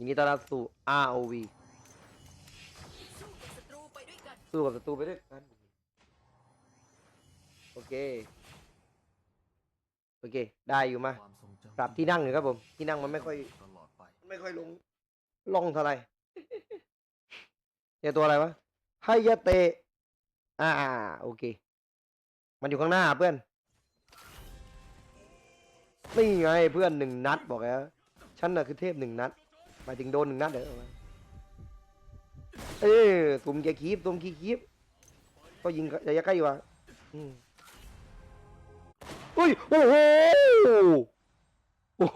ยินดีต้อนรับสู่ ROV สู้กับศัตรูไปด้วยกันสู้กับศัตรูไปด้วยกัน โอเค โอเค ได้อยู่มาปรับที่นั่งหน่อยครับผม ที่นั่งมันไม่ค่อย ไม่ค่อยลง ลงเท่าไหร่เนี่ยตัวอะไรวะไฮยาเตะอ่า โอเค มันอยู่ข้างหน้าเพื่อน นี่ไงเพื่อนหนึ่งนัดบอกแล้ว ฉันน่ะคือเทพหนึ่งนัด มายถึงโดนหนึ่งนัดเด้อเอ้ยตุ่มแกคีบตุ่มคีคีบก็ยิงระยะใกล้อยู่อะอุ้ยโอ้โหโอ้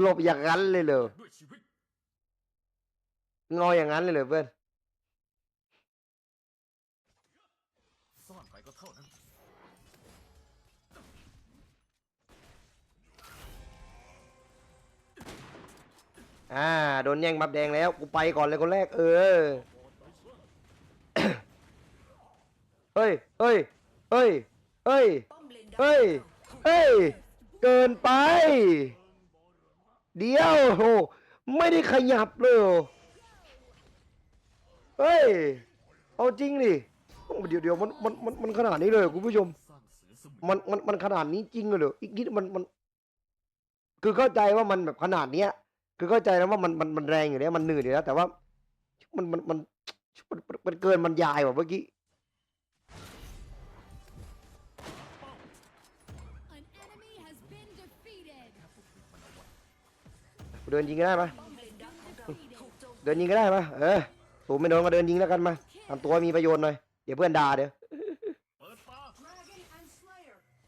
หลบอย่างนั้นเลยเหรอด้วยงออย่างนั้นเลยเหรอเพื่อน อ่าโดนแย่งบับแดงแล้วกูไปก่อนเลยคนแรก เออเฮ้ยเฮ้ยเฮ้ยเฮ้ยเฮ้ยเฮ้ยเกินไป เดี๋ยวโหไม่ได้ขยับเลยเฮ้ยเอาจริงดิเดี๋ยวเดี๋ยวมันมันมันมันขนาดนี้เลยคุณผู้ชม มันมันมันขนาดนี้จริงเลยเหรออีกนิดมันมัน คือเข้าใจว่ามันแบบขนาดเนี้ย คือเข้าใจแล้วว่ามันมันมันแรงอยู่แล้วมันหนืดอยู่แล้ว แต่ว่า มันมันมันมันมันมันเกินมันยายกว่าเมื่อกี้ An enemy has been defeated. เดินยิงก็ได้ปะป้อมเลนดาของเราถูกโจมเดินยิงก็ได้ปะเออตูไม่โดนก็เดินยิงแล้วกันมาทำตัวมีประโยชน์หน่อยเดี๋ยวเพื่อนด่าเดี๋ยวเปิดตา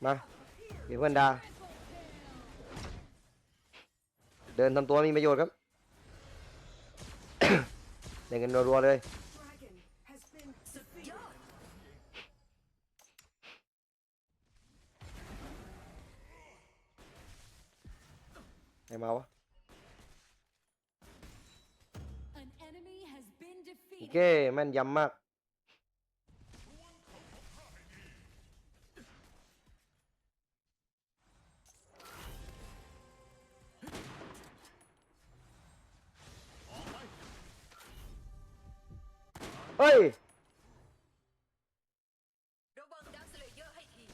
มาเดี๋ยวเพื่อนด่า ดินทำตัวมีประโยชน์ครับเล่นกันรัวๆเลยสุดยอดไหนมาวะ An enemy has been โอ defeated. เค แม่นยำมาก เฮ้ย ระวังดักสเลเยอร์ให้ที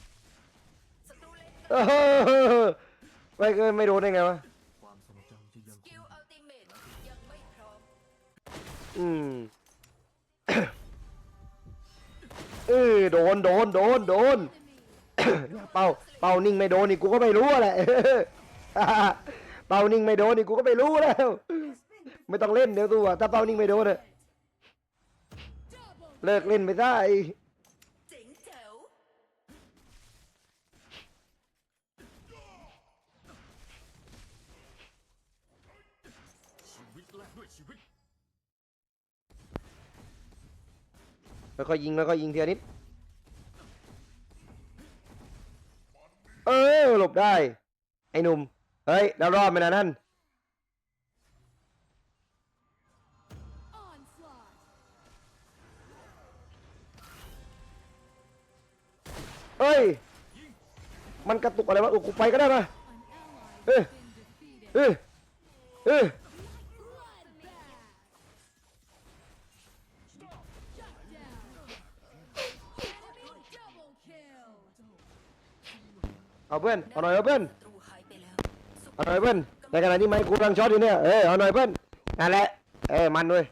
ศัตรูเลนเออไม่เคยไม่โดนได้ไงวะ ความทรงจำที่ยังคกิงอัลติเมทยังไม่พร้อมอืม เออโดน โดน โดน โดน เป้าเป้านิ่งไม่โดนนี่กูก็ไม่รู้แหละ เป้านิ่งไม่โดนนี่กูก็ไม่รู้แล้ว ไม่ต้องเล่นเดี๋ยวตัว ถ้าเป้านิ่งไม่โดนอะ เลิกเล่นไปได้เจ๋งแจ๋วชีวิตแลกด้วยชีวิตค่อยๆยิงค่อยๆยิงทีละนิด เออหลบได้ ไอ้หนุ่ม เฮ้ย แล้วรอบไปนะนั่น เฮ้ย มันกระตุกอะไรวะโอ้กูไปก็ได้ปะ An ally Eh. has been defeated. เออเออเอาเพื่อนเอาหน่อยเอาเพื่อนเอาหน่อยเพื่อนในขณะที่ไมค์กูกำลังช็อตอยู่เนี่ยเออเอาหน่อยเพื่อนนั่นแหละเออมันด้วย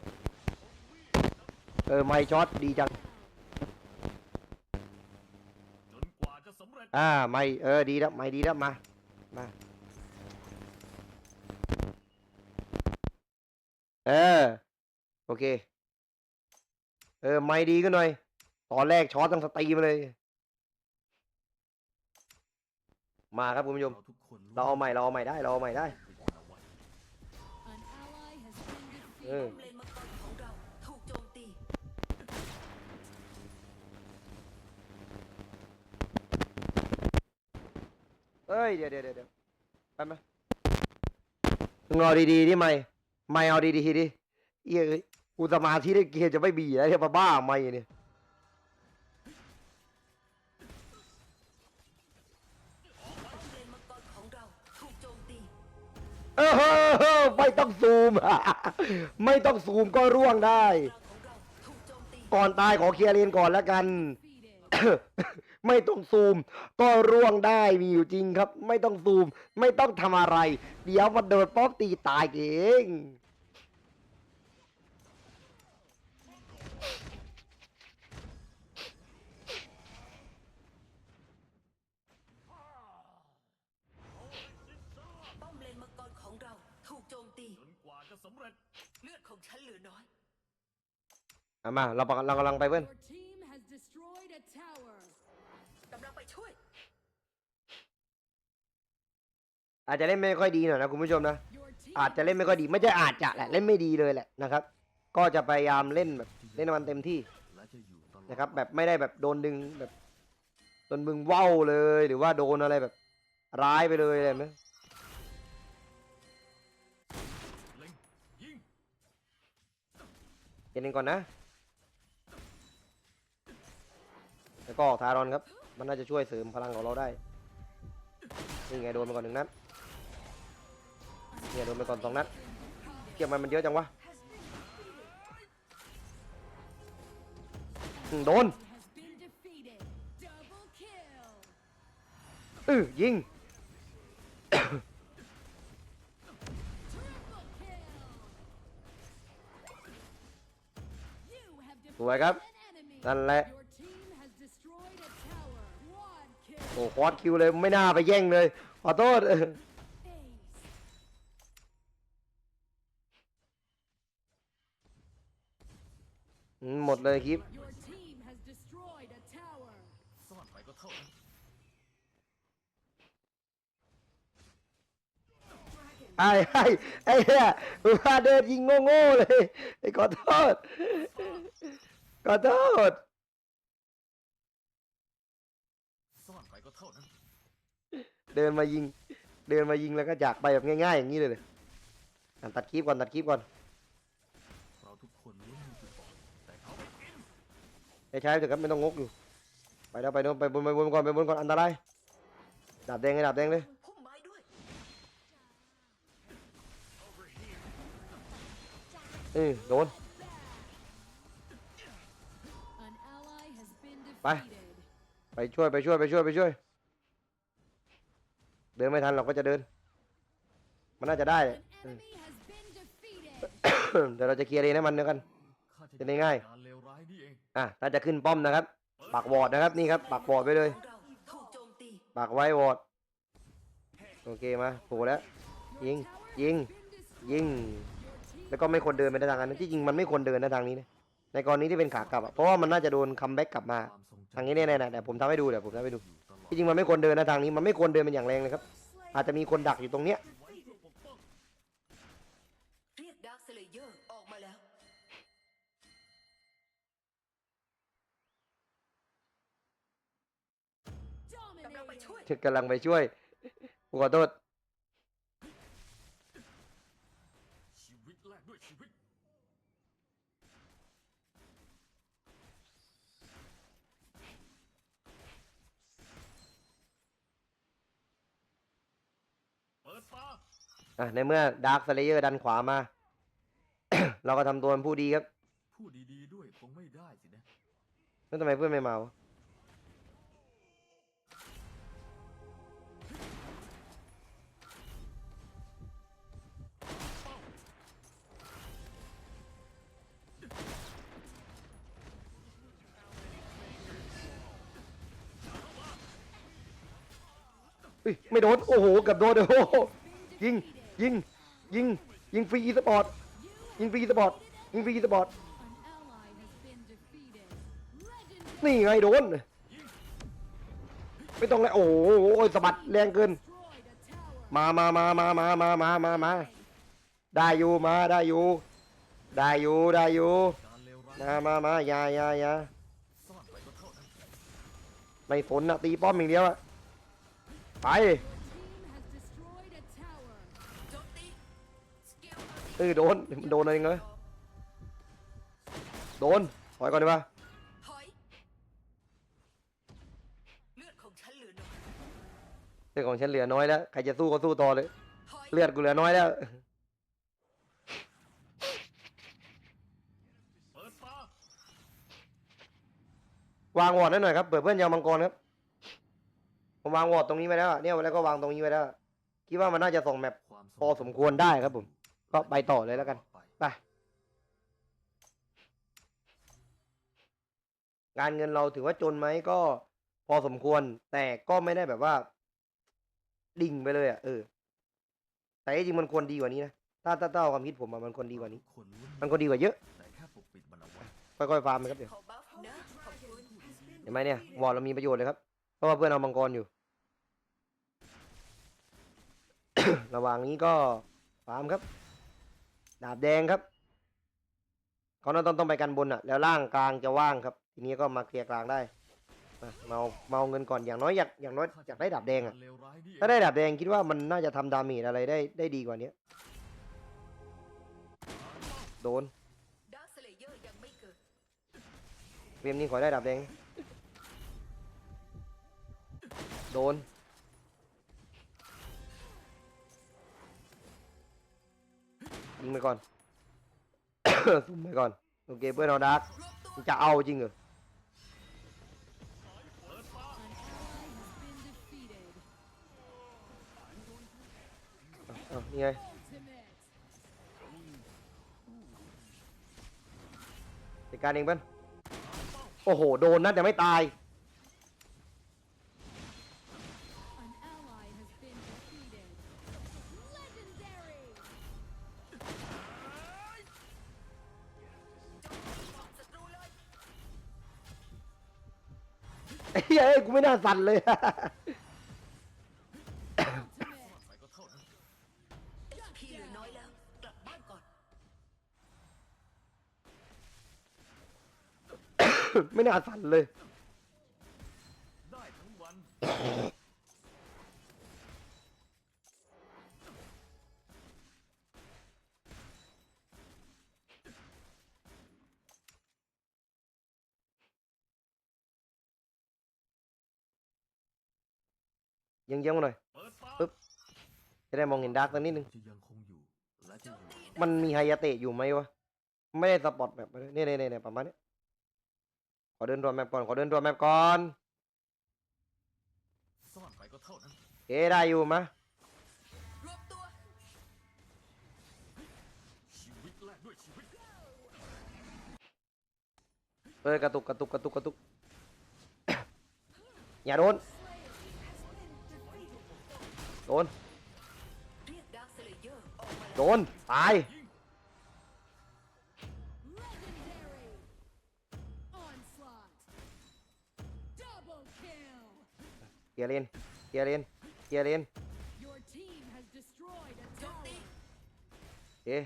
เออไมค์ช็อตดีจัง จนกว่าจะสำเร็จ อ่าไม่เออดีแล้วไม่ดีแล้วมามาเออโอเค เออไม่ดีก็หน่อย ตอนแรกช็อตตั้งสตรีมาเลย มาครับคุณผู้ชมเราเอาใหม่เราเอาใหม่ได้เราเอาใหม่ได้ เออ เอ้ยเดี๋ยวเดี๋ยวเดี๋ยวไปไหมมึงเอาดีๆดิไม่ไม่เอาดีๆดิเอ้ยเอ้ยกูสมาธิได้เกียร์จะไม่บีแล้วเนี่ยมาบ้าไม่เนี่ยเออไม่ต้องซูม ไม่ต้องซูมก็ร่วงได้ ก่อนตายขอเคลียร์เลนก่อนแล้วกัน ไม่ต้องซูม ก็ร่วงได้มีอยู่จริงครับ ไม่ต้องซูม ไม่ต้องทำอะไร เดี๋ยวมันโดนป๊อปตีตายเองป้อมเลนมังกรของเราถูกโจมตี จนกว่าจะสำเร็จ เลือดของฉันเหลือน้อย เอามาเราเรากำลังไปเพื่อน Your team has destroyed a tower. กำลังไปช่วย อาจจะเล่นไม่ค่อยดีหน่อยนะคุณผู้ชมนะ Your team อาจจะเล่นไม่ค่อยดีไม่ใช่อาจจะแหละเล่นไม่ดีเลยแหละนะครับ ก็จะพยายามเล่นแบบเล่นให้มันเต็มที่และจะอยู่ตลอดนะครับแบบไม่ได้แบบโดนดึงแบบโดนมึงว่าวเลยหรือว่าโดนอะไรแบบ ร้ายไปเลยอะไรแบบนี้เล็งยิงเย็นก่อนนะ แล้วก็ทารอนครับ มันน่าจะช่วยเสริมพลังของเราได้นี่ไงโดนไปก่อนหนึ่งนัดี่ยโดนไปก่อนสองนัดเกี่ยวมันมันเยอะจังวะโดนออยิง สวยครับ นั่นแหละ โอ้โหคอร์สคิวเลยไม่น่าไปแย่งเลย ขอโทษ เออ Ace. อืม หมดเลยคลิป Your team has destroyed a tower. ซ่อนไปก็เท่านั้นไอ้ไอ้ไอ้เนี่ยมาเดินยิงโง่ๆเลยไอ้ขอโทษขอโทษซ่อนไปก็เท่านั้นเดินมายิง เดินมายิงแล้วก็จากไปแบบง่ายๆอย่างนี้เลยเลยอะตัดคลิปก่อนตัดคลิปก่อน อ้ชายเถอะครับไม่ต้องงกอยู่ไปแล้วไปโน่นไปบนไปบนก่อนไปบนก่อนอันตรายดาบแดงเลยดาบแดงเลยพุ่มไม้ด้วยเออโดน An ally has been Bye. defeated. ไปช่วยไปช่วยไปช่วยไปช่วย เดินไม่ทันเราก็จะเดิน มันน่าจะได้ An enemy has been defeated. เดี๋ยวเราจะเคลียร์เองให้มันเดียวกัน จะจะได้ง่ายการเลวร้ายนี่เองอะถ้าจะขึ้นป้อมนะครับปักวอร์ดนะครับนี่ครับปักวอร์ดไว้เลยของเราถูกโจมตีปักไว้วอร์ดโอเคมาโผล่แล้วยิงยิงยิงแล้วก็ไม่ควรเดินไปในทางนั้นที่จริงมันไม่ควรเดินในทางนี้นะในกรณีที่เป็นขากลับอะเพราะว่ามันน่าจะโดนคัมแบ็กกลับมาความทรงจำทางนี้แน่ๆนะเดี๋ยวผมทำให้ดูเดี๋ยวผมทำให้ดูอยู่ตลอดที่จริงมันไม่ควรเดินนะทางนี้มันไม่ควรเดินเป็นอย่างแรงเลยครับอาจจะมีคนดักอยู่ตรงเนี้ยำลังไป Dominating. ช่วยกำลังไปช่วยขอโทษชีวิตแลกด้วยชีวิตเปิดตาอะในเมื่อดาร์คสเลเยอร์ดันขวามา เราก็ทำตัวเป็นผู้ดีครับพูดดีๆด้วยคงไม่ได้สินะ แล้วทำไมเพื่อนไม่มาวะ เฮ้ยไม่โดน โอ้โหเกับโดนโอ้โหยิง ยิง ยิง ยิงฟรีสปอร์ต ยิงฟรีสปอร์ต ยิงฟรีสปอร์ต นี่ไงโดน ไม่ต้องแล้วโอ้โหสะบัดแรงเกิน มามามามามามามามามาได้อยู่ มา ได้อยู่ ได้อยู่ ได้อยู่มามามาอย่าอย่าอย่าซ่อนไปก็เท่านั้นไม่สนนะตีป้อมอย่างเดียวอะ ไปเออโดนโดนอะไรเงยโดนถอยก่อนดีป่ะเลือดของฉันเหลือน้อยแล้วใครจะสู้ก็สู้ต่อเลย เลือดกูเหลือน้อยแล้ววางวอร์ดหน่อยครับเปิดเพื่อนยาวมังกรครับ ผมวางวอร์ดตรงนี้ไว้แล้วอะเนี่ยแล้วก็วางตรงนี้ไว้แล้วคิดว่ามันน่าจะส่งแมปความพอสมควรได้ครับผมก็ไปต่อเลยแล้วกัน ไปไปงานเงินเราถือว่าจนไหมก็พอสมควร แต่ก็ไม่ได้แบบว่า ดิ่งไปเลยอะเออ แต่จริงๆมันควรดีกว่านี้นะ ถ้าถ้าถ้าเอาความคิดผมอะมันควรดีกว่านี้ มันควรดีกว่าเยอะ แต่แค่ปกปิดมันเอาไว้ค่อยๆฟาร์มไปครับเดี๋ยว เห็นไหมเนี่ยวอร์ดเรามีประโยชน์เลยครับ เพราะว่าเพื่อนเอามังกรอยู่ ระหว่างนี้ก็ฟาร์มครับ ดาบแดงครับเขาต้องต้องไปกันบนอะ แล้วล่างกลางจะว่างครับ ทีนี้ก็มาเคลียร์กลางได้มาเมาเมาเงินก่อนอย่างน้อยอยากอย่างน้อยอยากได้ดาบแดงอะเลวร้ายนี่ถ้าได้ดาบแดงคิดว่ามันน่าจะทำดาเมจอะไรได้ได้ดีกว่านี้โดนดาร์คสเลเยอร์ยังไม่เกิดเกมนี้ขอได้ดาบแดง โดน ยิงไปก่อน ซุ่มไปก่อน โอเคเพื่อนเอาดาร์กจะเอาจริงเหรอ An ally has been defeated. อ้านี่ไง Ultimate. จัดการเองเพื่อนโอ้โห โดนนะแต่ไม่ตาย กูไม่น่าสั่นเลยไปก็เท่านั้นพี่เหลือน้อยแล้ว กลับบ้านก่อน ไม่น่าสั่นเลย ได้ทั้งวัน เยังเยังๆมาหน่อยเปิดปากปึ๊บจะได้มองเห็นดาร์กสักนิดนึงจะยังคงอยู่และจะอยู่มันมีไฮยาเตะอยู่ไหมวะไม่ได้สปอตแบบมาเลยเนี่ยเนี่ยเนี่ยประมาณเนี้ยขอเดินตัวแมปก่อนขอเดินตัวแมปก่อนซ่อนไปก็เท่านั้นเอ๊ได้อยู่มะรวบตัวชีวิตแลกด้วยชีวิตเออกระตุกกระตุกกระตุกกระตุกอย่าโดน โดน เรียกดาร์คสเลเยอร์ออกมา โด แล้ว น ตาย Legendary. Onslaught. Double kill. เกียร์เลนเกียร์เลนเกียร์เลน Your team has destroyed a โจมตี tower. เอ๊ะ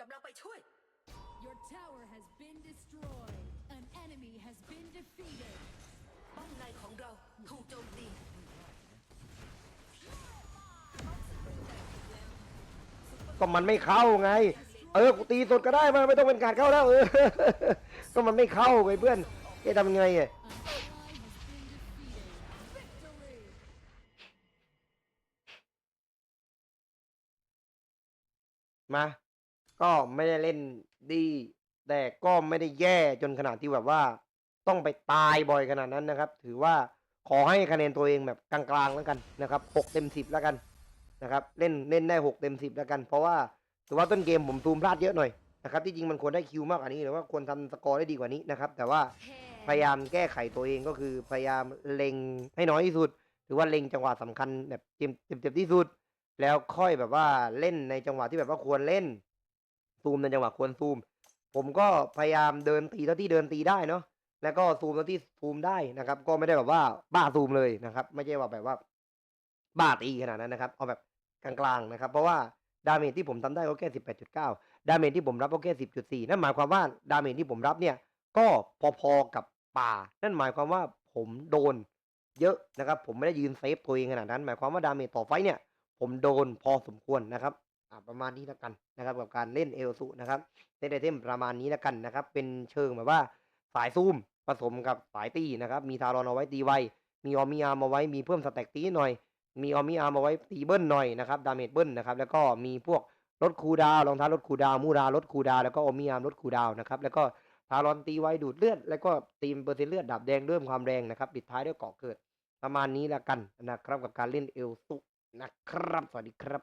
กำลังไปช่วย Your tower has been destroyed. An enemy has been defeated. ป้อมในของเราถูกโจมตี ก็มันไม่เข้าไง เออกูตีสดก็ได้มันไม่ต้องเป็นการเข้าแล้วเออ ก็มันไม่เข้าไงเพื่อนเอ๊ะทำไงอะมา ก็ไม่ได้เล่นดี แต่ก็ไม่ได้แย่จนขนาดที่แบบว่า ต้องไปตายบ่อยขนาดนั้นนะครับ ถือว่าขอให้คะแนนตัวเองแบบกลางๆแล้วกันนะครับหกเต็มสิบแล้วกัน นะครับเล่นเล่นได้หกเต็มสิบแล้วกัน เพราะว่าถือว่าต้นเกมผมซูมพลาดเยอะหน่อยนะครับที่จริงมันควรได้คิวมากกว่านี้หรือว่าควรทำสกอร์ได้ดีกว่านี้นะครับแต่ว่าพยายามแก้ไขตัวเองก็คือพยายามเล็งให้น้อยที่สุด หรือว่าเล็งจังหวะสำคัญแบบเจ็บเจ็บเจ็บที่สุด แล้วค่อยแบบว่าเล่นในจังหวะที่แบบว่าควรเล่นซูมในจังหวะควรซูม ผมก็พยายามเดินตีเท่าที่เดินตีได้เนาะแล้วก็ซูมเท่าที่ซูมได้นะครับ ก็ไม่ได้แบบว่าบ้าซูมเลยนะครับ ไม่ใช่ว่าแบบว่าบ้าตีขนาดนั้นนะครับ เอาแบบ กลางๆนะครับ เพราะว่าดาเมจที่ผมทำได้ก็แค่สิบแปดจุดเก้าดาเมจที่ผมรับก็แค่สิบจุดสี่นั่นหมายความว่าดาเมจที่ผมรับเนี่ยก็พอๆกับป่า นั่นหมายความว่าผมโดนเยอะนะครับ ผมไม่ได้ยืนเซฟตัวเองขนาดนั้น หมายความว่าดาเมจต่อไฟเนี่ย ผมโดนพอสมควรนะครับประมาณนี้แล้วกันนะครับ กับการเล่นเอลสุนะครับเล่นไอเทมประมาณนี้แล้วกันนะครับ เป็นเชิงแบบว่าสายซูมผสมกับสายตีนะครับ มีทารอนเอาไว้ตีไวมีออมิอาร์มเอาไว้มีเพิ่มสแต็กตีหน่อย มีออมิอาร์มาไว้ตีเบิ้ลหน่อยนะครับดาเมจเบิ้ลนะครับแล้วก็มีพวกลดคูดาวรองเท้าลดคูดาวมูราลดคูดาวแล้วก็ออมิอาร์มลดคูดาวนะครับแล้วก็ทารอนตีไวดูดเลือด แล้วก็ตีมเปอร์เซ็นต์เลือดดับแดงเริ่มความแรงนะครับปิดท้ายด้วยเกาะเกิด ประมาณนี้ละกันนะครับกับการเล่นเอลซุนะครับ สวัสดีครับ